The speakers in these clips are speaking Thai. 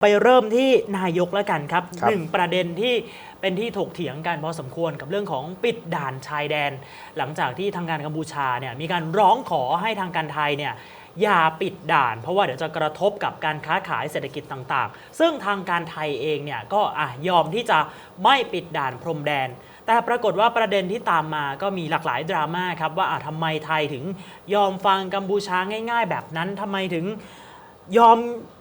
ไปเริ่มที่นายกแล้วกันครับครับหนึ่งประเด็นที่เป็นที่ถกเถียงกันพอสมควรกับเรื่องของปิดด่านชายแดน หลังจากที่ทางการกัมพูชาเนี่ยมีการร้องขอให้ทางการไทยเนี่ยอย่าปิดด่าน เพราะว่าเดี๋ยวจะกระทบกับการค้าขายเศรษฐกิจต่างๆ ซึ่งทางการไทยเองเนี่ยก็อะยอมที่จะไม่ปิดด่านพรมแดน แต่ปรากฏว่าประเด็นที่ตามมาก็มีหลากหลายดราม่าครับว่าอะทำไมไทยถึงยอมฟังกัมพูชาง่าย ๆ แบบนั้นทำไมถึง ยอม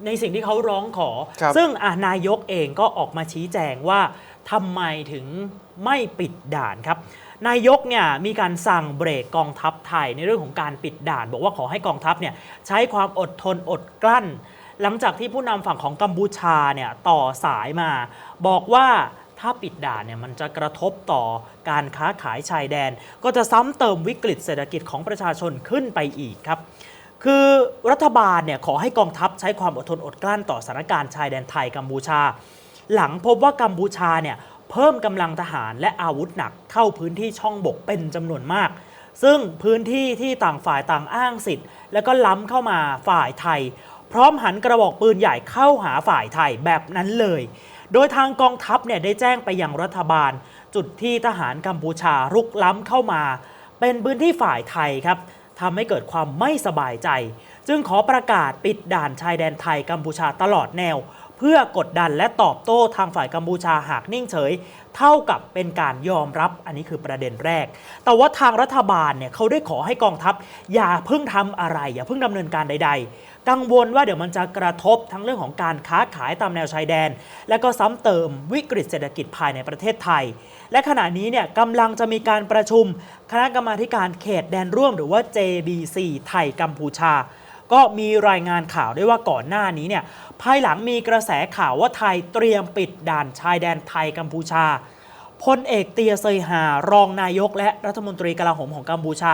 ในสิ่งที่เขาร้องขอ ครับซึ่งอะนายกเองก็ออกมาชี้แจงว่าทำไมถึงไม่ปิดด่านครับ นายกเนี่ยมีการสั่งเบรกกองทัพไทยในเรื่องของการปิดด่าน บอกว่าขอให้กองทัพเนี่ยใช้ความอดทนอดกลั้น หลังจากที่ผู้นำฝั่งของกัมพูชาเนี่ยต่อสายมา บอกว่าถ้าปิดด่านเนี่ยมันจะกระทบต่อการค้าขายชายแดน ก็จะซ้ำเติมวิกฤตเศรษฐกิจของประชาชนขึ้นไปอีกครับ คือรัฐบาลเนี่ยขอให้กองทัพใช้ความอดทนอดกลั้นต่อสถานการณ์ชายแดนไทยกัมพูชา หลังพบว่ากัมพูชาเนี่ยเพิ่มกำลังทหารและอาวุธหนักเข้าพื้นที่ช่องบกเป็นจำนวนมาก ซึ่งพื้นที่ที่ต่างฝ่ายต่างอ้างสิทธิ์ แล้วก็ล้ำเข้ามาฝ่ายไทย พร้อมหันกระบอกปืนใหญ่เข้าหาฝ่ายไทยแบบนั้นเลย โดยทางกองทัพเนี่ยได้แจ้งไปยังรัฐบาล จุดที่ทหารกัมพูชารุกล้ำเข้ามา เป็นพื้นที่ฝ่ายไทยครับ ทำให้เกิดความไม่สบายใจ จึงขอประกาศปิดด่านชายแดนไทยกัมพูชาตลอดแนว เพื่อกดดันและตอบโต้ทางฝ่ายกัมพูชาหากนิ่งเฉย เท่ากับเป็นการยอมรับอันนี้คือประเด็นแรก แต่ว่าทางรัฐบาลเนี่ยเขาได้ขอให้กองทัพ อย่าเพิ่งทำอะไร อย่าเพิ่งดำเนินการใด ๆ กังวลว่าเดี๋ยวมันจะกระทบทั้งเรื่องของการค้าขายตามแนวชายแดน และก็ซ้ำเติมวิกฤตเศรษฐกิจภายในประเทศไทย และขณะนี้เนี่ยกำลังจะมีการประชุม คณะกรรมาการเขตแดนร่วมหรือว่า JBC ไทยกัมพูชา ก็มีรายงานข่าวด้วยว่าก่อนหน้านี้เนี่ยภายหลังมีกระแสข่าวว่าไทยเตรียมปิดด่านชายแดนไทยกัมพูชาพลเอกเตียเซยหารองนายกและรัฐมนตรีกลาโหมของกัมพูชา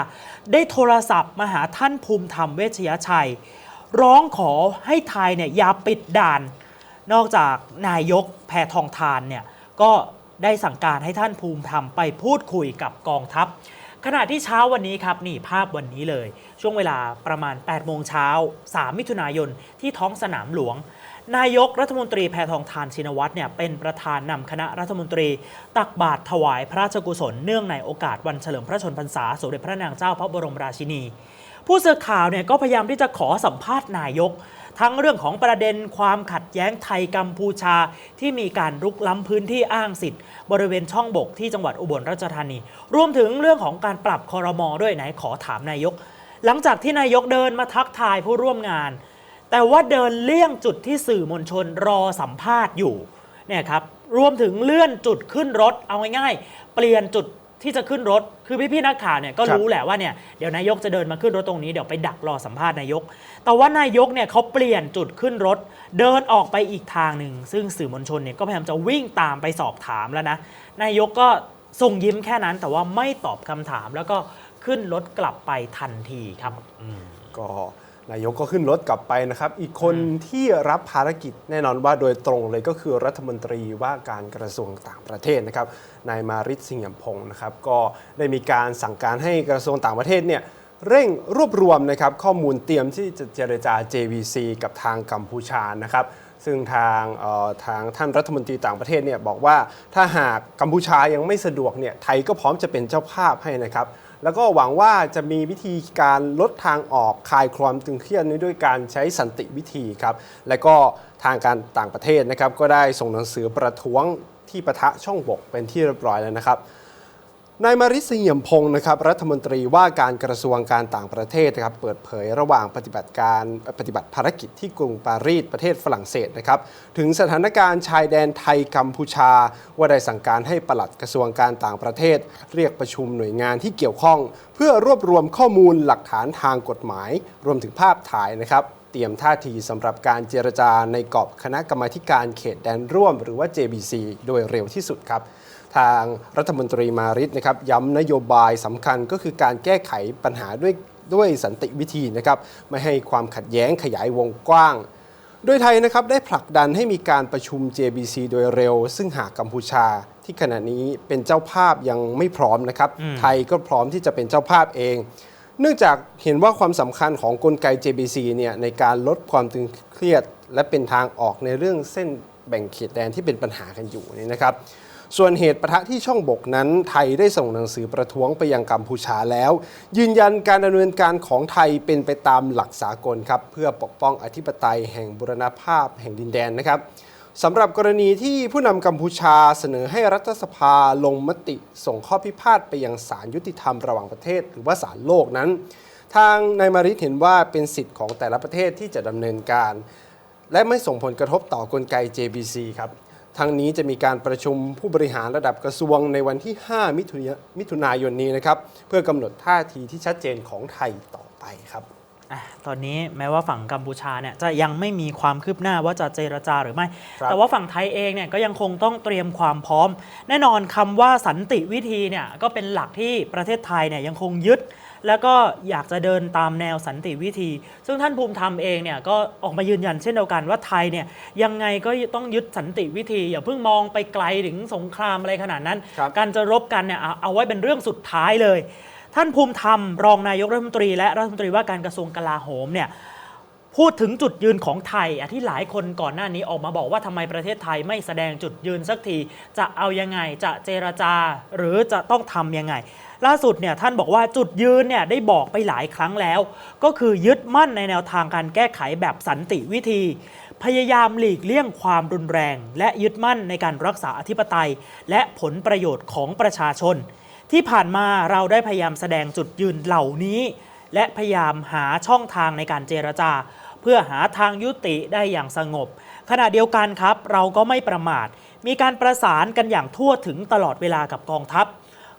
ได้โทรศัพท์มาหาท่านภูมิธรรมเวชยชัย ร้องขอให้ไทยเนี่ยอย่าปิดด่าน นอกจากนายกแพทองทานเนี่ยก็ได้สั่งการให้ท่านภูมิธรรมไปพูดคุยกับกองทัพ ขณะที่เช้าวันนี้ครับนี่ภาพวันนี้เลย ช่วงเวลาประมาณ 8 โมงเช้า 3 มิถุนายนที่ท้องสนามหลวง นายกรัฐมนตรีแพทองทานชินวัตรเนี่ยเป็นประธานนำคณะรัฐมนตรี ตักบาตรถวายพระราชกุศลเนื่องในโอกาสวันเฉลิมพระชนมพรรษาสมเด็จพระนางเจ้าพระบรมราชินี ผู้สื่อข่าวเนี่ยก็พยายามที่จะขอสัมภาษณ์นายก ทั้งเรื่องของประเด็นความขัดแย้งไทยกัมพูชา ที่มีการรุกล้ำพื้นที่อ้างสิทธิ์ บริเวณช่องบกที่จังหวัดอุบลราชธานี รวมถึงเรื่องของการปรับคอรมอด้วยไหนขอถามนายก หลังจากที่นายกเดินมาทักทายผู้ร่วมงาน แต่ว่าเดินเลี่ยงจุดที่สื่อมวลชนรอสัมภาษณ์อยู่เนี่ยครับรวมถึงเลื่อนจุดขึ้นรถเอาง่ายๆเปลี่ยนจุด ที่จะขึ้นรถคือพี่ๆนักข่าวเนี่ยก็ครับรู้แหละว่าเนี่ยเดี๋ยวนายกจะเดินมาขึ้นรถตรงนี้เดี๋ยวไปดักรอสัมภาษณ์นายก แต่ว่านายกเนี่ยเขาเปลี่ยนจุดขึ้นรถ เดินออกไปอีกทางหนึ่งซึ่งสื่อมวลชนเนี่ยก็พยายามจะวิ่งตามไปสอบถามแล้วนะนายกก็ส่งยิ้มแค่นั้นแต่ว่าไม่ตอบคำถามแล้วก็ขึ้นรถกลับไปทันทีครับก็ นายกก็ขึ้นรถกลับไปนะครับ อีกคนที่รับภารกิจแน่นอนว่าโดยตรงเลยก็คือรัฐมนตรีว่าการกระทรวงต่างประเทศนะครับนายมาริศสิงห์พงศ์นะครับก็ได้มีการสั่งการให้กระทรวงต่างประเทศเนี่ยเร่งรวบรวมนะครับข้อมูลเตรียมที่จะเจรจา JVC กับทางกัมพูชานะครับซึ่งทางเอ่อทางท่านรัฐมนตรีต่างประเทศเนี่ยบอกว่าถ้าหากกัมพูชายังไม่สะดวกเนี่ยไทยก็พร้อมจะเป็นเจ้าภาพให้นะครับ แล้วก็หวังว่าจะมีวิธีการลดทางออกคลายความตึงเครียดนี้ด้วยการใช้สันติวิธีครับและก็ทางการต่างประเทศนะครับก็ได้ส่งหนังสือประท้วงที่ปะทะช่องบกเป็นที่เรียบร้อยแล้วนะครับ นายมาริสเหี่ยมพงศ์นะครับรัฐมนตรีว่าการกระทรวงการต่างประเทศนะครับเปิดเผยระหว่างปฏิบัติการปฏิบัติภารกิจที่กรุงปารีสประเทศฝรั่งเศสนะครับถึงสถานการณ์ชายแดนไทยกัมพูชา ว่าได้สั่งการให้ปลัดกระทรวงการต่างประเทศ เรียกประชุมหน่วยงานที่เกี่ยวข้อง เพื่อรวบรวมข้อมูลหลักฐานทางกฎหมาย รวมถึงภาพถ่ายนะครับเตรียมท่าทีสำหรับการเจรจาในกรอบคณะกรรมาธิการเขตแดนร่วม หรือว่า JBC โดยเร็วที่สุดครับ ทางรัฐมนตรีมาริสนะครับย้ำนโยบายสำคัญก็คือการแก้ไขปัญหาด้วยด้วยสันติวิธีนะครับไม่ให้ความขัดแย้งขยายวงกว้าง โดยไทยนะครับได้ผลักดันให้มีการประชุม JBC โดยเร็ว ซึ่งหากกัมพูชาที่ขณะนี้เป็นเจ้าภาพยังไม่พร้อมนะครับ ไทยก็พร้อมที่จะเป็นเจ้าภาพเอง เนื่องจากเห็นว่าความสำคัญของกลไก JBC เนี่ยในการลดความตึงเครียด และเป็นทางออกในเรื่องเส้นแบ่งเขตแดนที่เป็นปัญหากันอยู่นี่นะครับ ส่วนเหตุปะทะที่ช่องบกนั้น ไทยได้ส่งหนังสือประท้วงไปยังกัมพูชาแล้ว ยืนยันการดำเนินการของไทยเป็นไปตามหลักสากลครับเพื่อปกป้องอธิปไตยแห่งบุรณภาพแห่งดินแดนนะครับสำหรับกรณีที่ผู้นำกัมพูชาเสนอให้รัฐสภาลงมติส่งข้อพิพาทไปยังศาลยุติธรรมระหว่างประเทศ หรือว่าศาลโลกนั้น ทางนายมาริสเห็นว่าเป็นสิทธิ์ของแต่ละประเทศที่จะดำเนินการ และไม่ส่งผลกระทบต่อกลไก JBC ครับ ทั้งนี้จะมีการประชุมผู้บริหารระดับกระทรวงในวันที่ 5 มิถุนายมิถุนายนนี้นะครับ เพื่อกำหนดท่าทีที่ชัดเจนของไทยต่อไปครับอะตอนนี้แม้ว่าฝั่งกัมพูชาเนี่ยจะยังไม่มีความคืบหน้าว่าจะเจรจาหรือไม่ครับแต่ว่าฝั่งไทยเองเนี่ยก็ยังคงต้องเตรียมความพร้อม แน่นอนคำว่าสันติวิธีเนี่ยก็เป็นหลักที่ประเทศไทยเนี่ยยังคงยึด แล้วก็อยากจะเดินตามแนวสันติวิธี ซึ่งท่านภูมิธรรมเองเนี่ยก็ออกมายืนยันเช่นเดียวกันว่าไทยเนี่ยยังไงก็ต้องยึดสันติวิธี อย่าเพิ่งมองไปไกลถึงสงครามอะไรขนาดนั้นครับการจะรบกันเนี่ยเอาเอาไว้เป็นเรื่องสุดท้ายเลย ท่านภูมิธรรม รองนายกรัฐมนตรี และรัฐมนตรีว่าการกระทรวงกลาโหมเนี่ยพูดถึงจุดยืนของไทยอะที่หลายคนก่อนหน้านี้ออกมาบอกว่าทำไมประเทศไทยไม่แสดงจุดยืนสักที จะเอายังไงจะเจรจา หรือจะต้องทำยังไง ล่าสุดเนี่ยท่านบอกว่าจุดยืนเนี่ยได้บอกไปหลายครั้งแล้ว ก็คือยึดมั่นในแนวทางการแก้ไขแบบสันติวิธี พยายามหลีกเลี่ยงความรุนแรง และยึดมั่นในการรักษาอธิปไตย และผลประโยชน์ของประชาชน ที่ผ่านมาเราได้พยายามแสดงจุดยืนเหล่านี้ และพยายามหาช่องทางในการเจรจา เพื่อหาทางยุติได้อย่างสงบ ขณะเดียวกันครับ เราก็ไม่ประมาท มีการประสานกันอย่างทั่วถึงตลอดเวลากับกองทัพ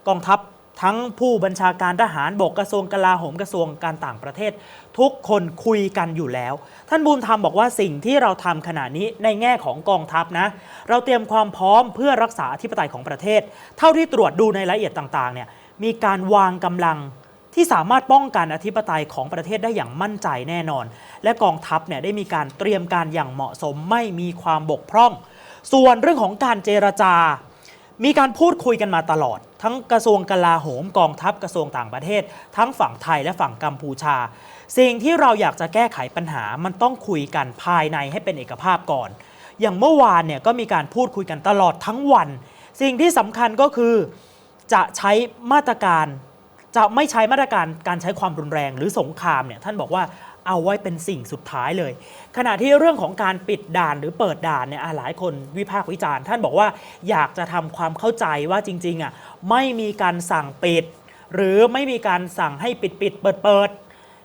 กองทัพ ทั้งผู้บัญชาการทหารบกกระทรวงกลาโหมกระทรวงการต่างประเทศ ทุกคนคุยกันอยู่แล้ว ท่านบูมธรรมบอกว่าสิ่งที่เราทำขณะนี้ในแง่ของกองทัพนะ เราเตรียมความพร้อมเพื่อรักษาอธิปไตยของประเทศ เท่าที่ตรวจดูในรายละเอียดต่างๆเนี่ยมีการวางกำลังที่สามารถป้องกันอธิปไตยของประเทศได้อย่างมั่นใจแน่นอน และกองทัพเนี่ยได้มีการเตรียมการอย่างเหมาะสมไม่มีความบกพร่อง ส่วนเรื่องของการเจรจา มีการพูดคุยกันมาตลอด ทั้งกระทรวงกลาโหมกองทัพกระทรวงต่างประเทศ ทั้งฝั่งไทยและฝั่งกัมพูชา สิ่งที่เราอยากจะแก้ไขปัญหามันต้องคุยกันภายในให้เป็นเอกภาพก่อน อย่างเมื่อวานเนี่ยก็มีการพูดคุยกันตลอดทั้งวัน สิ่งที่สำคัญก็คือจะใช้มาตรการจะไม่ใช้มาตรการการใช้ความรุนแรงหรือสงครามเนี่ยท่านบอกว่า เอาไว้เป็นสิ่งสุดท้ายเลย ขณะที่เรื่องของการปิดด่านหรือเปิดด่านเนี่ยหลายคนวิพากษ์วิจารณ์ ท่านบอกว่าอยากจะทำความเข้าใจว่าจริงๆอะไม่มีการสั่งปิด หรือไม่มีการสั่งให้ปิดปิดเปิดเปิด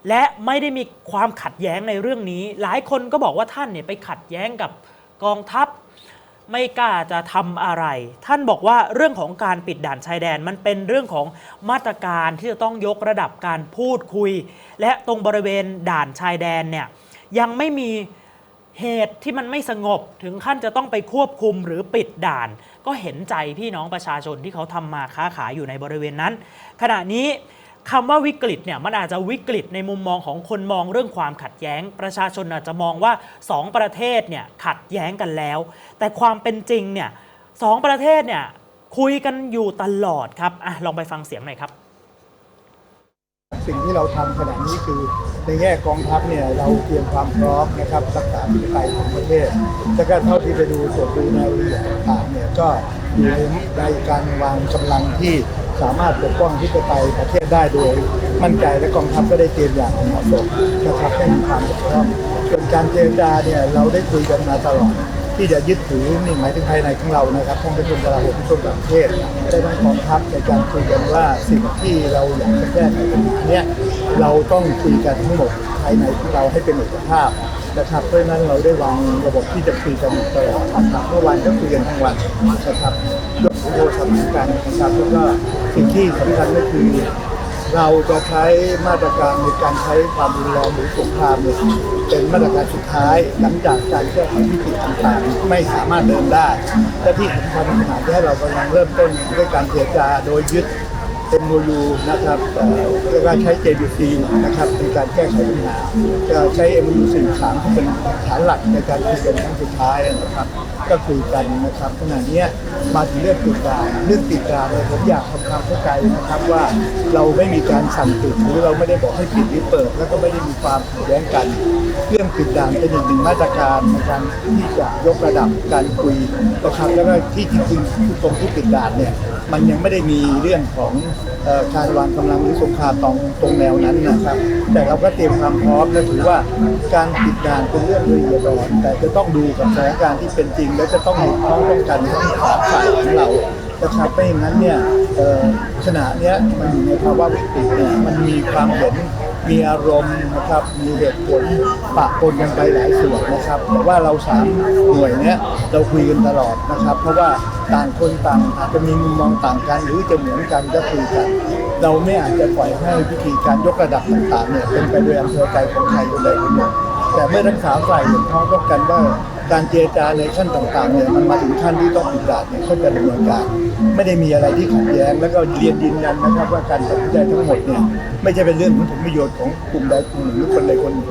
และไม่ได้มีความขัดแย้งในเรื่องนี้ หลายคนก็บอกว่าท่านเนี่ยไปขัดแย้งกับกองทัพ ไม่กล้าจะทำอะไร ท่านบอกว่าเรื่องของการปิดด่านชายแดน มันเป็นเรื่องของมาตรการที่จะต้องยกระดับการพูดคุย และตรงบริเวณด่านชายแดนเนี่ยยังไม่มีเหตุที่มันไม่สงบถึงขั้นจะต้องไปควบคุมหรือปิดด่าน ก็เห็นใจพี่น้องประชาชนที่เขาทำมาค้าขายอยู่ในบริเวณนั้น ขณะนี้ คำว่าวิกฤตเนี่ยมันอาจจะวิกฤตในมุมมองของคนมองเรื่องความขัดแย้ง ประชาชนอาจจะมองว่าสองประเทศเนี่ยขัดแย้งกันแล้ว แต่ความเป็นจริงเนี่ยสองประเทศเนี่ยคุยกันอยู่ตลอดครับอะลองไปฟังเสียงหน่อยครับ สิ่งที่เราทำขณะนี้คือในแง่กองทัพเนี่ยเราเตรียมความพร้อมนะครับรักษาธิปไตของประเทศแล้วก็เท่าที่ไปดูส่วนดูในรายละเอียดต่างเนี่ยก็ ในในการวางกำลังที่สามารถปกป้องอธิปไตยประเทศได้โดย มั่นใจและกองทัพก็ได้เตรียมอย่างเหมาะสมนะครับให้มีความบกพร่องส่วนการเจรจาเนี่ยเราได้คุยกันมาตลอดที่จะยึดถือนี่หมายถึงภายในของเรานะครับทั้งกระทรวงกลาโหมกระทรวงต่างประเทศได้ทั้งกองทัพในการคุยกันว่าสิ่งที่เราอยากจะแก้ไขปัญหาเนี้ยเราต้องคุยกันทั้งหมดภายในของเราให้เป็นเอกภาพ นะครับเพราะฉะนั้นเราได้วางระบบที่จะคุยกันตลอดนะครับเมื่อวานก็คุยกันทั้งวันนะครับยกโทรศัพท์กันนะครับแล้วก็สิ่งที่สำคัญก็คือ เราจะใช้มาตรการในการใช้ความรุนแรงหรือสงครามเนี่ยเป็นมาตรการสุดท้ายหลังจากการแก้ไขวิกฤตต่างๆ ไม่สามารถเดินได้และที่สำคัญขนาดที่ให้เรากำลังเริ่มต้นด้วยการเจรจาโดยยึด MOU นะครับเรียกว่าใช้ JBC นะครับในการแก้ไขปัญหาจะใช้ MOU 43ที่เป็นฐานหลักในการคุยกันครั้งสุดท้ายนะครับ ก็คุยกันนะครับขณะนี้มาถึงเรื่องติดดานเรื่องติดดานเนี่ยผมอยากทำความเข้าใจนะครับว่าเราไม่มีการสั่งปิดหรือเราไม่ได้บอกให้ปิดหรือเปิด แล้วก็ไม่ได้มีความขัดแย้งกัน เรื่องติดด่านเป็นอีกหนึ่งมาตรการในการที่จะยกระดับการคุยนะครับแล้วก็ที่จริงๆตรงที่ติดด่านเนี่ย มันยังไม่ได้มีเรื่องของออการวางกำลังหรือสงครามตรงตรงแนวนั้นนะครับ แต่เราก็เตรียมความพร้อมและถือว่าการติดด่านเป็นเรื่องละเอียดอ่อนแต่จะต้องดูกับสถานการณ์ที่เป็นจริง และจะต้องมีข้อป้องกันของฝ่ายของเรา นะครับไม่อย่างนั้นเนี่ยขณะเนี้ยมันอยู่ในภาวะวิกฤตเนี่ยมันมีความเห็นมีอารมณ์นะครับมีเหตุผลปะปนกันไปหลายส่วนนะครับแต่ว่าเราสามหน่วยเนี้ยเราคุยกันตลอดนะครับ เพราะว่าต่างคนต่างอาจจะมีมุมมองต่างกันหรือจะเหมือนกันก็คุยกัน เราไม่อาจจะปล่อยให้วิธีการยกระดับต่างๆเนี่ยเป็นไปโดยอำเภอใจของใครคนใดคนหนึ่งแต่เมื่อทั้งสามฝ่ายเห็นพ้องต้องกันว่า การเจรจาในขั้นต่างๆเนี่ยมันมาถึงขั้นที่ต้องปิดด่านเนี่ยก็จะดำเนินการ ไม่ได้มีอะไรที่ขัดแย้งแล้วก็เรียนยืนยันนะครับว่าการตัดสินใจทั้งหมดเนี่ยไม่ใช่เป็นเรื่องของผลประโยชน์ของกลุ่มใดกลุ่มหนึ่งหรือคนใดคนหนึ่ง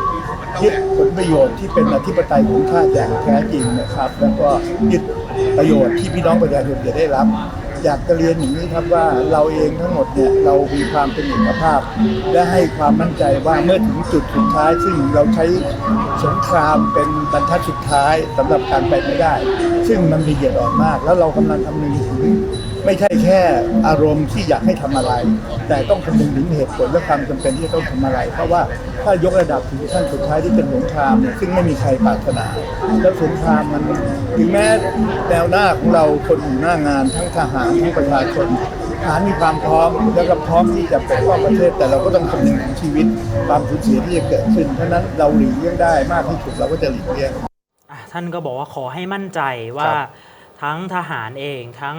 ยึดผลประโยชน์ที่เป็นอธิปไตยของชาติอย่างแท้จริงนะครับ แล้วก็ยึดประโยชน์ที่พี่น้องประชาชนจะได้รับ อยากจะเรียนอย่างนี้ครับว่าเราเองทั้งหมดเนี่ยเรามีความเป็นเอกภาพ และให้ความมั่นใจว่าเมื่อถึงจุดสุดท้าย ซึ่งเราใช้สงครามเป็นบรรทัดสุดท้ายสำหรับการไปไม่ได้ ซึ่งมันมีเหตุอ่อนมาก แล้วเรากำลังคำนึงถึง ไม่ใช่แค่อารมณ์ที่อยากให้ทำอะไร แต่ต้องคำนึงถึงเหตุผลและความจำเป็นที่จะต้องทำอะไร เพราะว่าถ้ายกระดับถึงขั้นสุดท้ายที่เป็นสงครามเนี่ยซึ่งไม่มีใครปรารถนาแล้วสงครามมันถึงแม้แนวหน้าของเราคนอยู่หน้างานทั้งทหารทั้งประชาชนทหารมีความพร้อมแล้วก็พร้อมที่จะปกป้องประเทศ แต่เราก็ต้องคำนึงถึงชีวิตความสูญเสียที่จะเกิดขึ้นเพราะฉะนั้นเราหลีกเลี่ยงได้มากที่สุดเราก็จะหลีกเลี่ยงอะท่านก็บอกว่าขอให้มั่นใจว่าครับ ทั้งทหารเอง ทั้ง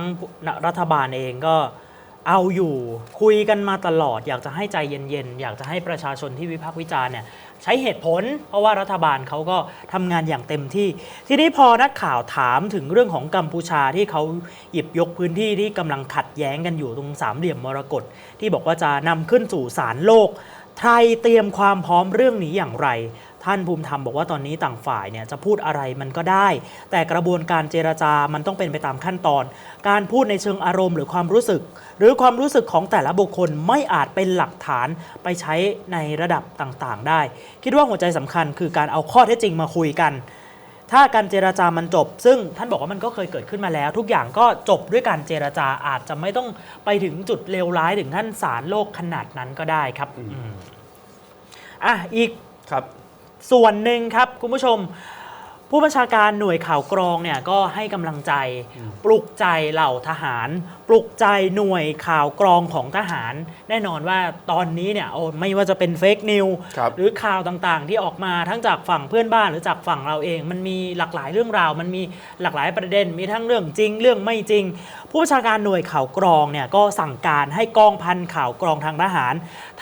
รัฐบาลเองก็เอาอยู่คุยกันมาตลอด อยากจะให้ใจเย็นๆ อยากจะให้ประชาชนที่วิพากษ์วิจารณ์เนี่ยใช้เหตุผล เพราะว่ารัฐบาลเขาก็ทำงานอย่างเต็มที่ ทีนี้พอนักข่าวถามถึงเรื่องของกัมพูชาที่เขาหยิบยกพื้นที่ที่กำลังขัดแย้งกันอยู่ตรงสามเหลี่ยมมรกตที่บอกว่าจะนำขึ้นสู่ศาลโลก ไทยเตรียมความพร้อมเรื่องนี้อย่างไร ท่านภูมิธรรมบอกว่าตอนนี้ต่างฝ่ายเนี่ยจะพูดอะไรมันก็ได้ แต่กระบวนการเจรจามันต้องเป็นไปตามขั้นตอน การพูดในเชิงอารมณ์หรือความรู้สึก หรือความรู้สึกของแต่ละบุคคลไม่อาจเป็นหลักฐานไปใช้ในระดับต่างๆ ได้ คิดว่าหัวใจสำคัญคือการเอาข้อเท็จจริงมาคุยกัน ถ้าการเจราจามันจบ ซึ่งท่านบอกว่ามันก็เคยเกิดขึ้นมาแล้ว ทุกอย่างก็จบด้วยการเจราจาอาจจะไม่ต้องไปถึงจุดเลวร้ายถึงท่านศาลโลกขนาดนั้นก็ได้ครับอืมอะอีกครับ ส่วนหนึ่งครับคุณผู้ชม ผู้บัญชาการหน่วยข่าวกรองเนี่ยก็ให้กำลังใจปลุกใจเหล่าทหาร ปลุกใจหน่วยข่าวกรองของทหาร แน่นอนว่าตอนนี้เนี่ยโอ้ไม่ว่าจะเป็นเฟกนิวครับ หรือข่าวต่างๆ ที่ออกมาทั้งจากฝั่งเพื่อนบ้านหรือจากฝั่งเราเอง มันมีหลากหลายเรื่องราว มันมีหลากหลายประเด็น มีทั้งเรื่องจริง เรื่องไม่จริง ผู้บัญชาการหน่วยข่าวกรองเนี่ยก็สั่งการให้กองพันข่าวกรองทางทหาร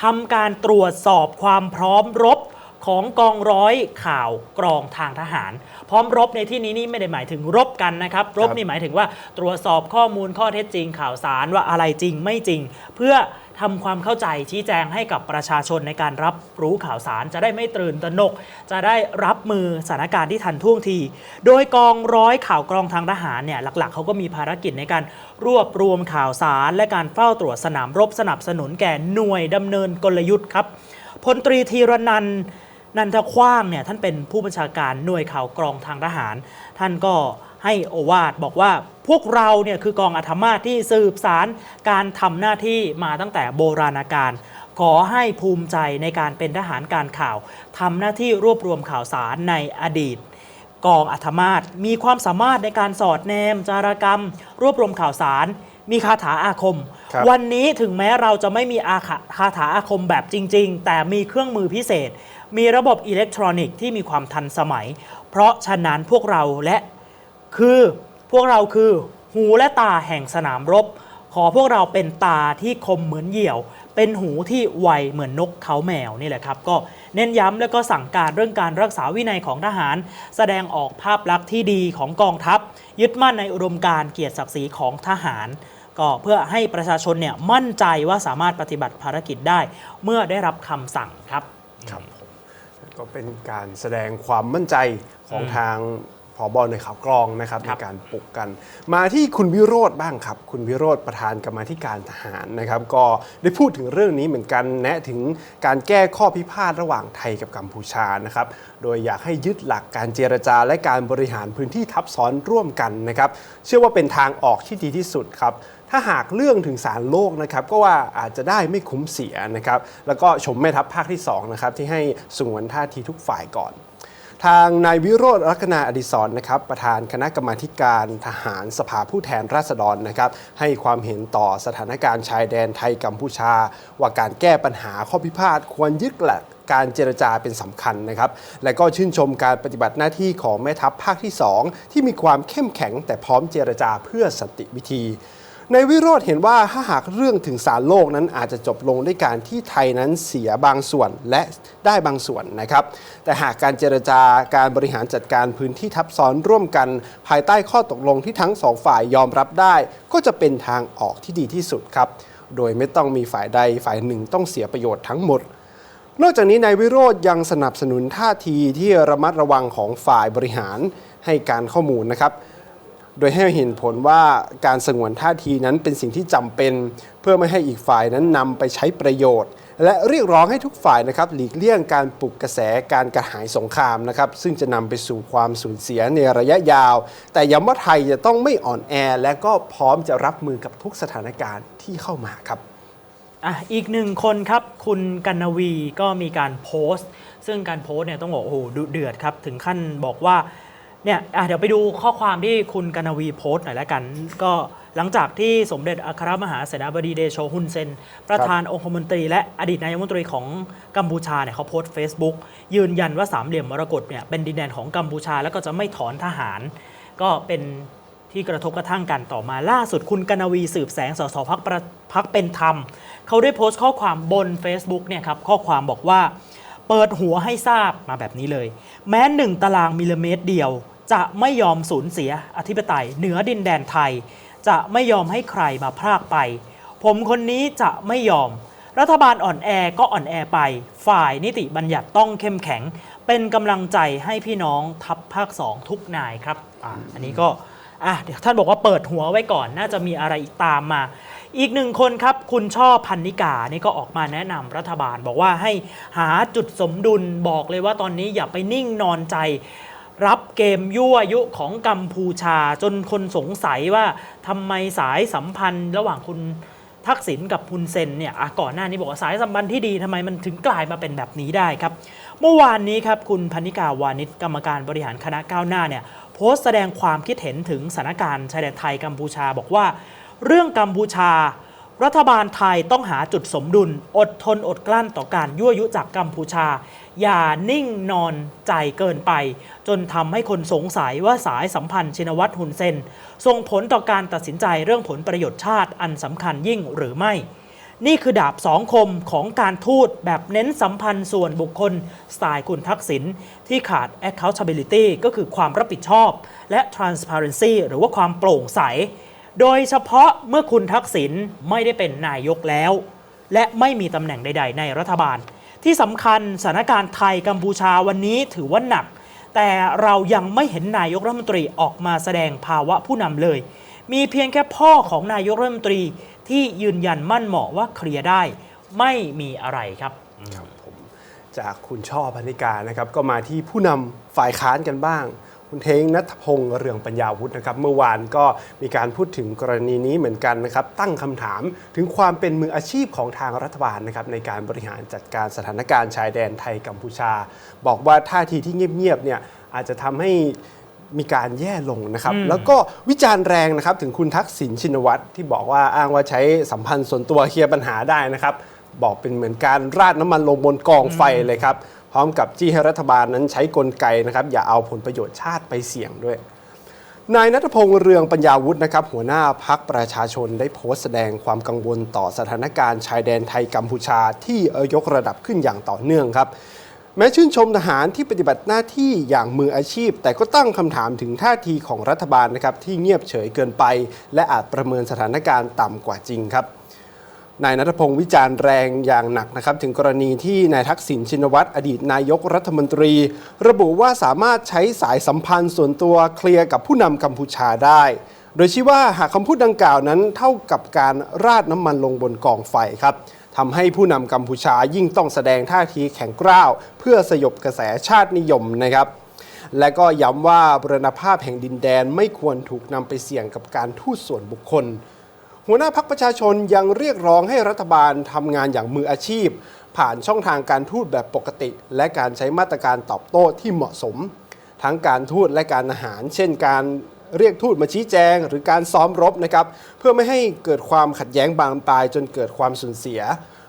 ทำการตรวจสอบความพร้อมรบ ของกองร้อยข่าวกรองทางทหาร พร้อมรบในที่นี้นี่ไม่ได้หมายถึงรบกันนะครับ รบนี่หมายถึงว่าตรวจสอบข้อมูลข้อเท็จจริงข่าวสารว่าอะไรจริงไม่จริง เพื่อทำความเข้าใจชี้แจงให้กับประชาชนในการรับรู้ข่าวสาร จะได้ไม่ตื่นตระหนก จะได้รับมือสถานการณ์ที่ทันท่วงที โดยกองร้อยข่าวกรองทางทหารเนี่ยหลักๆเขาก็มีภารกิจในการรวบรวมข่าวสาร และการเฝ้าตรวจสนามรบสนับสนุนแก่หน่วยดำเนินกลยุทธ์ครับพลตรีธีรนันท์ นันทคว้างเนี่ยท่านเป็นผู้บัญชาการหน่วยข่าวกรองทางทหาร ท่านก็ให้โอวาทบอกว่าพวกเราเนี่ยคือกองอัธมาศที่สืบสารการทำหน้าที่มาตั้งแต่โบราณกาลขอให้ภูมิใจในการเป็นทหารการข่าวทำหน้าที่รวบรวมข่าวสารในอดีต กองอัธมาศมีความสามารถในการสอดแนม จารกรรม รวบรวมข่าวสาร มีคาถาอาคมครับวันนี้ถึงแม้เราจะไม่มีอาคาคาถาอาคมแบบจริง ๆ แต่มีเครื่องมือพิเศษ มีระบบอิเล็กทรอนิกส์ที่มีความทันสมัย เพราะฉะนั้นพวกเราและคือพวกเราคือหูและตาแห่งสนามรบ ขอพวกเราเป็นตาที่คมเหมือนเหยี่ยว เป็นหูที่ไวเหมือนนกเขาแมวนี่แหละครับ ก็เน้นย้ำและก็สั่งการเรื่องการรักษาวินัยของทหาร แสดงออกภาพลักษณ์ที่ดีของกองทัพ ยึดมั่นในอุดมการเกียรติศักดิ์ศรีของทหารก็เพื่อให้ประชาชนเนี่ยมั่นใจว่าสามารถปฏิบัติภารกิจได้ เมื่อได้รับคำสั่งครับครับผ ก็เป็นการแสดงความมั่นใจของทางผอบอในข่าวกรองนะครับคในรับการปลุกกัน มาที่คุณวิโรธบ้างครับ คุณวิโรธประธานกรรมาธิการทหารนะครับ ก็ได้พูดถึงเรื่องนี้เหมือนกันแนะถึงการแก้ข้อพิพาทระหว่างไทยกับกัมพูชานะครับ โดยอยากให้ยึดหลักการเจรจาและการบริหารพื้นที่ทับซ้อนร่วมกันนะครับ เชื่อว่าเป็นทางออกที่ดีที่สุดครับ ถ้าหากเรื่องถึงศาลโลกนะครับก็ว่าอาจจะได้ไม่คุ้มเสียนะครับแล้วก็ชมแม่ทัพภาคที่2นะครับที่ให้สงวนท่าทีทุกฝ่ายก่อนทางนายวิโรธลักษณาอดิศรนะครับ ประธานคณะกรรมาการทหารสภาผู้แทนราษฎรนะครับ ให้ความเห็นต่อสถานการณ์ชายแดนไทยกัมพูชา ว่าการแก้ปัญหาข้อพิพาทควรยึดหลักการเจรจาเป็นสำคัญนะครับ และก็ชื่นชมการปฏิบัติหน้าที่ของแม่ทัพภาคที่ 2 ที่มีความเข้มแข็งแต่พร้อมเจรจาเพื่อสันติวิธี ในวิโรธเห็นว่าถ้าหากเรื่องถึงศาลโลกนั้นอาจจะจบลงด้วยการที่ไทยนั้นเสียบางส่วนและได้บางส่วนนะครับ แต่หากการเจรจาการบริหารจัดการพื้นที่ทับซ้อนร่วมกัน ภายใต้ข้อตกลงที่ทั้งสองฝ่ายยอมรับได้ ก็จะเป็นทางออกที่ดีที่สุดครับ โดยไม่ต้องมีฝ่ายใดฝ่ายหนึ่งต้องเสียประโยชน์ทั้งหมดนอกจากนี้นายวิโรธยังสนับสนุนท่าทีที่ระมัดระวังของฝ่ายบริหารให้การข้อมูลนะครับ โดยให้เห็นผลว่าการสงวนท่าทีนั้นเป็นสิ่งที่จำเป็น เพื่อไม่ให้อีกฝ่ายนั้นนำไปใช้ประโยชน์ และเรียกร้องให้ทุกฝ่ายนะครับหลีกเลี่ยงการปลุกกระแสการกระหายสงครามนะครับซึ่งจะนำไปสู่ความสูญเสียในระยะยาว แต่ย้ำว่าไทยจะต้องไม่อ่อนแอ และก็พร้อมจะรับมือกับทุกสถานการณ์ที่เข้ามาครับอะอีกหนึ่งคนครับคุณกันนวีก็มีการโพสต์ ซึ่งการโพสต์เนี่ยต้องบอกโอ้โหดุเดือดครับถึงขั้นบอกว่า เนี่ยอะเดี๋ยวไปดูข้อความที่คุณกนวีโพสต์หน่อยแล้วกัน ก็หลังจากที่สมเด็จอัครมหาเสนาบดีเดโชฮุนเซน ประธานองคมนตรี และอดีตนายกรัฐมนตรีของกัมพูชาเนี่ยเขาโพสต์ Facebook ยืนยันว่าสามเหลี่ยมมรกตเนี่ยเป็นดินแดนของกัมพูชาแล้วก็จะไม่ถอนทหาร ก็เป็นที่กระทบกระทั่งกันต่อมาล่าสุดคุณกนวีสืบแสงสสพักพักเป็นธรรม เขาได้โพสต์ข้อความบน Facebook เนี่ยครับข้อความบอกว่า เปิดหัวให้ทราบมาแบบนี้เลย แม้หนึ่งตารางมิลลิเมตรเดียว จะไม่ยอมสูญเสียอธิปไตยเหนือดินแดนไทย จะไม่ยอมให้ใครมาพรากไป ผมคนนี้จะไม่ยอม รัฐบาลอ่อนแอก็อ่อนแอไป ฝ่ายนิติบัญญัติต้องเข้มแข็ง เป็นกำลังใจให้พี่น้องทัพภาคสองทุกนายครับออันนี้ก็อะเดี๋ยวท่านบอกว่าเปิดหัวไว้ก่อนน่าจะมีอะไรอีกตามมา อีกหนึ่งคนครับ คุณช่อพันนิกานี่ก็ออกมาแนะนำรัฐบาล บอกว่าให้หาจุดสมดุลบอกเลยว่าตอนนี้อย่าไปนิ่งนอนใจ รับเกมยั่วยุของกัมพูชา จนคนสงสัยว่าทำไมสายสัมพันธ์ระหว่างคุณทักษิณกับฮุนเซนเนี่ยอะก่อนหน้านี้บอกว่าสายสัมพันธ์ที่ดีทำไมมันถึงกลายมาเป็นแบบนี้ได้ครับ เมื่อวานนี้ครับคุณพันนิกาวานิชกรรมการบริหารคณะก้าวหน้าเนี่ยโพสต์แสดงความคิดเห็นถึงสถานการณ์ชายแดนไทยกัมพูชาบอกว่า เรื่องกัมพูชา รัฐบาลไทยต้องหาจุดสมดุล อดทนอดกลั้นต่อการยั่วยุจากกัมพูชา อย่านิ่งนอนใจเกินไป จนทำให้คนสงสัยว่าสายสัมพันธ์ชินวัตรฮุนเซนส่งผลต่อการตัดสินใจเรื่องผลประโยชน์ชาติอันสำคัญยิ่งหรือไม่นี่คือดาบสองคมของการทูตแบบเน้นสัมพันธ์ส่วนบุคคล สไตล์คุณทักษิณที่ขาด accountability ก็คือความรับผิดชอบ และ transparency หรือว่าความโปร่งใส โดยเฉพาะเมื่อคุณทักษิณไม่ได้เป็นนายกแล้ว และไม่มีตำแหน่งใด ๆ ในรัฐบาล ที่สำคัญสถานการณ์ไทยกัมพูชาวันนี้ถือว่าหนัก แต่เรายังไม่เห็นนายกรัฐมนตรีออกมาแสดงภาวะผู้นำเลย มีเพียงแค่พ่อของนายกรัฐมนตรีที่ยืนยันมั่นเหมาะว่าเคลียร์ได้ไม่มีอะไรครับครับผมจากคุณช่อพนิกานะครับก็มาที่ผู้นำฝ่ายค้านกันบ้าง คุณเทงนัทพงศ์เรืองปัญญาวุฒินะครับ เมื่อวานก็มีการพูดถึงกรณีนี้เหมือนกันนะครับ ตั้งคำถามถึงความเป็นมืออาชีพของทางรัฐบาลนะครับในการบริหารจัดการสถานการณ์ชายแดนไทยกัมพูชา บอกว่าท่าทีที่เงียบๆเนี่ยอาจจะทำให้มีการแย่ลงนะครับ แล้วก็วิจารณ์แรงนะครับถึงคุณทักษิณชินวัตรที่บอกว่าอ้างว่าใช้สัมพันธ์ส่วนตัวเคลียร์ปัญหาได้นะครับ บอกเป็นเหมือนการราดน้ำมันลงบนกองไฟเลยครับ พร้อมกับจี้ให้รัฐบาลนั้นใช้กลไกนะครับ อย่าเอาผลประโยชน์ชาติไปเสี่ยงด้วย นายนัทพงษ์เรืองปัญญาวุฒินะครับ หัวหน้าพักประชาชนได้โพสต์แสดงความกังวลต่อสถานการณ์ชายแดนไทยกัมพูชาที่ยกระดับขึ้นอย่างต่อเนื่องครับแม้ชื่นชมทหารที่ปฏิบัติหน้าที่อย่างมืออาชีพ แต่ก็ตั้งคำถามถึงท่าทีของรัฐบาลนะครับที่เงียบเฉยเกินไป และอาจประเมินสถานการณ์ต่ำกว่าจริงครับ นายนัทพงศ์วิจารณ์แรงอย่างหนักนะครับ ถึงกรณีที่นายทักษิณชินวัตรอดีตนายกรัฐมนตรี ระบุว่าสามารถใช้สายสัมพันธ์ส่วนตัวเคลียร์กับผู้นำกัมพูชาได้ โดยชี้ว่าหากคำพูดดังกล่าวนั้นเท่ากับการราดน้ำมันลงบนกองไฟครับทำให้ผู้นำกัมพูชายิ่งต้องแสดงท่าทีแข็งกร้าว เพื่อสยบกระแสชาตินิยมนะครับและก็ย้ำว่าบรณภาพแห่งดินแดนไม่ควรถูกนำไปเสี่ยงกับการทูตส่วนบุคคล หัวหน้าพักประชาชนยังเรียกร้องให้รัฐบาลทำงานอย่างมืออาชีพ ผ่านช่องทางการทูตแบบปกติ และการใช้มาตรการตอบโต้ที่เหมาะสม ทั้งการทูตและการอาหาร เช่นการเรียกทูตมาชี้แจง หรือการซ้อมรบนะครับเพื่อไม่ให้เกิดความขัดแย้งบานปลายจนเกิดความสูญเสีย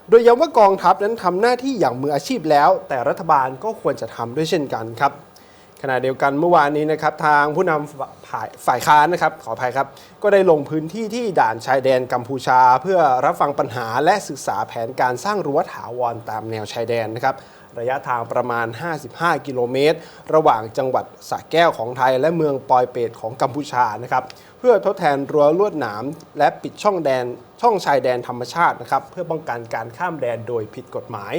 โดยย้ำว่ากองทัพนั้นทำหน้าที่อย่างมืออาชีพแล้ว แต่รัฐบาลก็ควรจะทำด้วยเช่นกันครับ ขณะเดียวกันเมื่อวานนี้นะครับทางผู้นำฝ่ายฝ่ายค้านนะครับขออภัยครับ ก็ได้ลงพื้นที่ที่ด่านชายแดนกัมพูชา เพื่อรับฟังปัญหาและศึกษาแผนการสร้างรั้วถาวรตามแนวชายแดนนะครับระยะทางประมาณ 55 กิโลเมตร ระหว่างจังหวัดสระแก้วของไทย และเมืองปอยเปตของกัมพูชานะครับเพื่อทดแทนรั้วลวดหนาม และปิดช่องแดนช่องชายแดนธรรมชาตินะครับเพื่อป้องกันการข้ามแดนโดยผิดกฎหมาย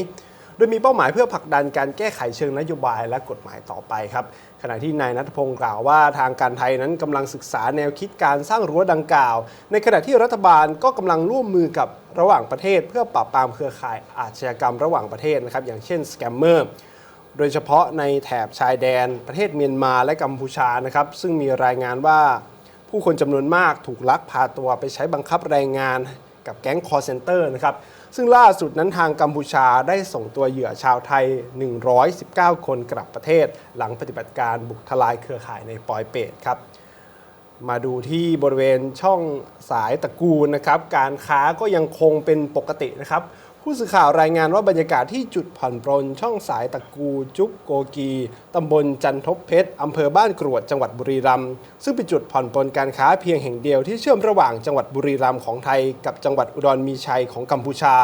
ดยมีเป้าหมายเพื่อผลักดันการแก้ไขเชิงนโยบายและกฎหมายต่อไปครับขณะที่นายนัทพงศ์กล่าวว่าทางการไทยนั้นกำลังศึกษาแนวคิดการสร้างรั้วดังกล่าว ในขณะที่รัฐบาลก็กำลังร่วมมือกับระหว่างประเทศ เพื่อปราบปรามเครือข่ายอาชญากรรมระหว่างประเทศนะครับอย่างเช่นสแกมเมอร์โดยเฉพาะในแถบชายแดน ประเทศเมียนมาและกัมพูชานะครับซึ่งมีรายงานว่าผู้คนจำนวนมากถูกลักพาตัวไปใช้บังคับแรงงานกับแก๊งคอร์เซนเตอร์นะครับ ซึ่งล่าสุดนั้นทางกัมพูชาได้ส่งตัวเหยื่อชาวไทย 119 คนกลับประเทศ หลังปฏิบัติการบุกทลายเครือข่ายในปอยเปตครับมาดูที่บริเวณช่องสายตะกูลนะครับ การค้าก็ยังคงเป็นปกตินะครับ ผู้สื่อข่าวรายงานว่าบรรยากาศที่จุดผ่อนปรนช่องสายตะกูจุกโกกี ตำบลจันทบเพชร อำเภอบ้านกรวดจังหวัดบุรีรัมย์ซึ่งเป็นจุดผ่อนปรนการค้าเพียงแห่งเดียวที่เชื่อมระหว่างจังหวัดบุรีรัมย์ของไทย กับจังหวัดอุดรมีชัยของกัมพูชา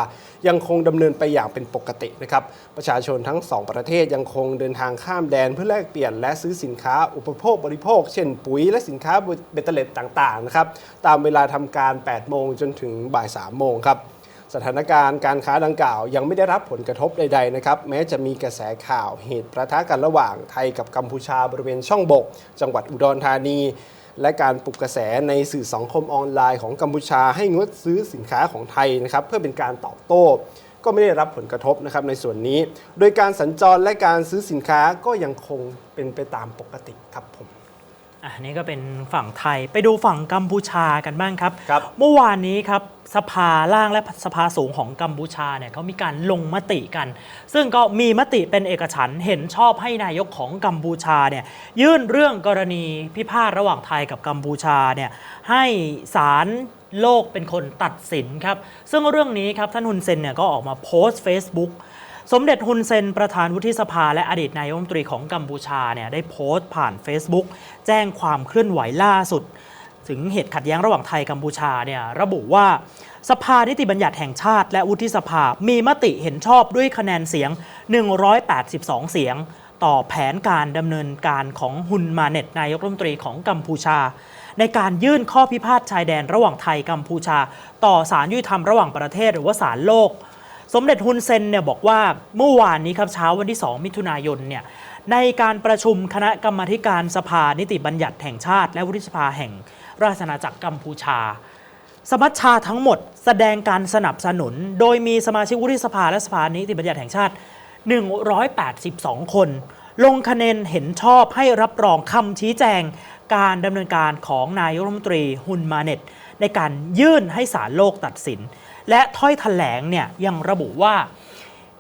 ยังคงดำเนินไปอย่างเป็นปกตินะครับประชาชนทั้งสองประเทศยังคงเดินทางข้ามแดนเพื่อแลกเปลี่ยนและซื้อสินค้าอุปโภคบริโภค เช่นปุ๋ยและสินค้าเบตเตอร์เล็ตต่างๆนะครับตามเวลาทำการ 8 โมงจนถึงบ่าย 3 โมงครับ สถานการณ์การค้าดังกล่าว ยังไม่ได้รับผลกระทบใดๆนะครับแม้จะมีกระแสข่าวเหตุประทะกันระหว่างไทยกับกัมพูชาบริเวณช่องบก จังหวัดอุดรธานี และการปลุกกระแสในสื่อสังคมออนไลน์ของกัมพูชาให้งดซื้อสินค้าของไทยนะครับเพื่อเป็นการตอบโต้ก็ไม่ได้รับผลกระทบนะครับในส่วนนี้ โดยการสัญจรและการซื้อสินค้าก็ยังคงเป็นไปตามปกติครับผม อะนี่ก็เป็นฝั่งไทยไปดูฝั่งกัมพูชากันบ้างครับ ครับ เมื่อวานนี้ครับสภาล่างและสภาสูงของกัมพูชาเนี่ยเขามีการลงมติกัน ซึ่งก็มีมติเป็นเอกฉันท์เห็นชอบให้นายกของกัมพูชาเนี่ยยื่นเรื่องกรณีพิพาทระหว่างไทยกับกัมพูชาเนี่ยให้ศาลโลกเป็นคนตัดสินครับ ซึ่งเรื่องนี้ครับท่านฮุนเซนเนี่ยก็ออกมาโพสต์ Facebook สมเด็จฮุนเซนประธานวุฒิสภา และอดีตนายกรัฐมนตรีของกัมพูชาเนี่ยได้โพสต์ผ่าน Facebook แจ้งความเคลื่อนไหวล่าสุด ถึงเหตุขัดแย้งระหว่างไทยกัมพูชาเนี่ยระบุว่าสภานิติบัญญัติแห่งชาติ และวุฒิสภา มีมติเห็นชอบด้วยคะแนนเสียง 182 เสียง ต่อแผนการดำเนินการของฮุนมาเน็ตนายกรัฐมนตรีของกัมพูชา ในการยื่นข้อพิพาทชายแดนระหว่างไทยกัมพูชา ต่อศาลยุติธรรมระหว่างประเทศหรือว่าศาลโลก สมเด็จฮุนเซนเนี่ยบอกว่าเมื่อวานนี้ครับเช้าวันที่ 2 มิถุนายนเนี่ยในการประชุมคณะกรรมาการสภานิติบัญญัติแห่งชาติ และวุฒิสภาแห่งราชอาณาจักรกัมพูชา สมัชชาทั้งหมดแสดงการสนับสนุน โดยมีสมาชิกวุฒิสภาและสภานิติบัญญัติแห่งชาติ 182 คน ลงคะแนนเห็นชอบให้รับรองคำชี้แจง การดำเนินการของนายรัฐมนตรีฮุนมาเน็ตในการยื่นให้ศาลโลกตัดสิน และถ้อยถแถลงเนี่ยยังระบุว่า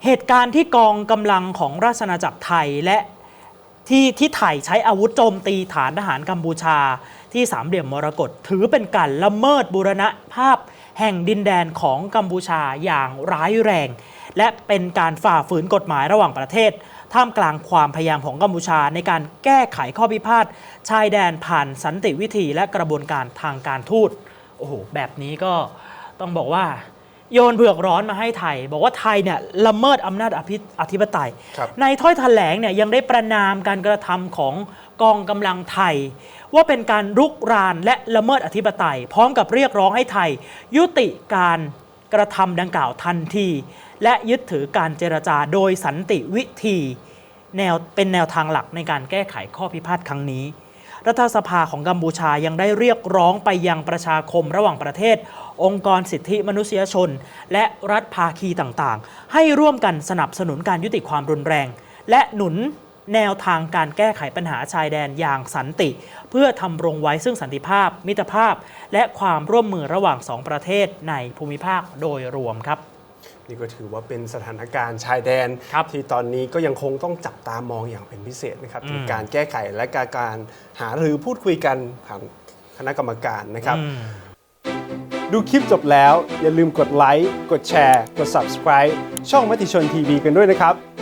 เหตุการณ์ที่กองกำลังของราชอาจักรไทยและที่ที่ไทยใช้อาวุธโจมตีฐานทหารกัมพูชา ที่สามเหลี่ยมมรกตถือเป็นการละเมิดบูรณะภาพแห่งดินแดนของกัมพูชาอย่างร้ายแรง และเป็นการฝ่าฝืนกฎหมายระหว่างประเทศ ท่ามกลางความพยายามของกัมพูชาในการแก้ไขข้อพิพาทชายแดนผ่านสันติวิธีและกระบวนการทางการทูตโอ้โหแบบนี้ก็ต้องบอกว่า โยนเผือกร้อนมาให้ไทย บอกว่าไทยเนี่ยละเมิดอำนาจอภิอธิปไตยครับในถ้อยแถลงเนี่ยยังได้ประนามการกระทำของกองกำลังไทย ว่าเป็นการรุกรานและละเมิดอธิปไตย พร้อมกับเรียกร้องให้ไทย ยุติการกระทำดังกล่าวทันที และยึดถือการเจรจาโดยสันติวิธี แนวเป็นแนวทางหลักในการแก้ไขข้อพิพาทครั้งนี้ รัฐสภาของกัมพูชายังได้เรียกร้องไปยังประชาคมระหว่างประเทศ องค์กรสิทธิมนุษยชน และรัฐภาคีต่างๆ ให้ร่วมกันสนับสนุนการยุติความรุนแรง และหนุนแนวทางการแก้ไขปัญหาชายแดนอย่างสันติ เพื่อทำรงไว้ซึ่งสันติภาพ มิตรภาพ และความร่วมมือระหว่างสองประเทศในภูมิภาคโดยรวมครับ นี่ก็ถือว่าเป็นสถานการณ์ชายแดนครับที่ตอนนี้ก็ยังคงต้องจับตามองอย่างเป็นพิเศษนะครับอืมถึงการแก้ไขและการการหารือพูดคุยกันผ่านคณะกรรมการนะครับอืมดูคลิปจบแล้ว อย่าลืมกดไลค์กดแชร์ กด subscribe ช่องมติชนทีวีกันด้วยนะครับ